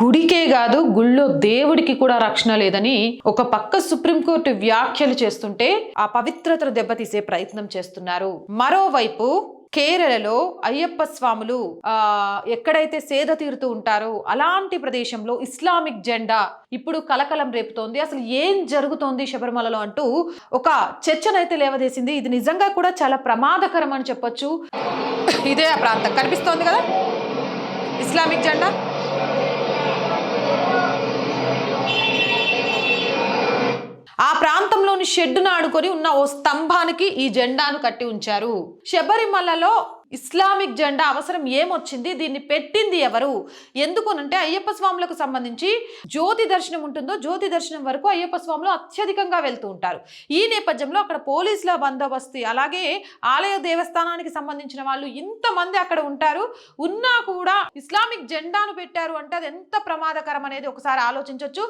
గుడికే కాదు గుళ్ళో దేవుడికి కూడా రక్షణ లేదని ఒక పక్క సుప్రీంకోర్టు వ్యాఖ్యలు చేస్తుంటే ఆ పవిత్రత దెబ్బతీసే ప్రయత్నం చేస్తున్నారు. మరోవైపు కేరళలో అయ్యప్ప స్వాములు ఆ ఎక్కడైతే సేద తీరుతూ ఉంటారో అలాంటి ప్రదేశంలో ఇస్లామిక్ జెండా ఇప్పుడు కలకలం రేపుతోంది. అసలు ఏం జరుగుతోంది శబరిమలలో అంటూ ఒక చర్చనైతే లేవదేసింది. ఇది నిజంగా కూడా చాలా ప్రమాదకరం అని చెప్పొచ్చు. ఇదే ఆ ప్రాంతం. కనిపిస్తోంది కదా? ఇస్లామిక్ జెండా? ప్రాంతంలోని షెడ్డును ఆడుకొని ఉన్న ఓ స్తంభానికి ఈ జెండాను కట్టి ఉంచారు. శబరిమలలో ఇస్లామిక్ జెండా అవసరం ఏమొచ్చింది? దీన్ని పెట్టింది ఎవరు? ఎందుకునంటే అయ్యప్ప స్వాములకు సంబంధించి జ్యోతి దర్శనం ఉంటుందో జ్యోతి దర్శనం వరకు అయ్యప్ప స్వాములు అత్యధికంగా వెళ్తూ ఉంటారు. ఈ నేపథ్యంలో అక్కడ పోలీసుల బందోబస్తు అలాగే ఆలయ దేవస్థానానికి సంబంధించిన వాళ్ళు ఇంతమంది అక్కడ ఉంటారు. ఉన్నా కూడా ఇస్లామిక్ జెండాను పెట్టారు అంటే అది ఎంత ప్రమాదకరం అనేది ఒకసారి ఆలోచించవచ్చు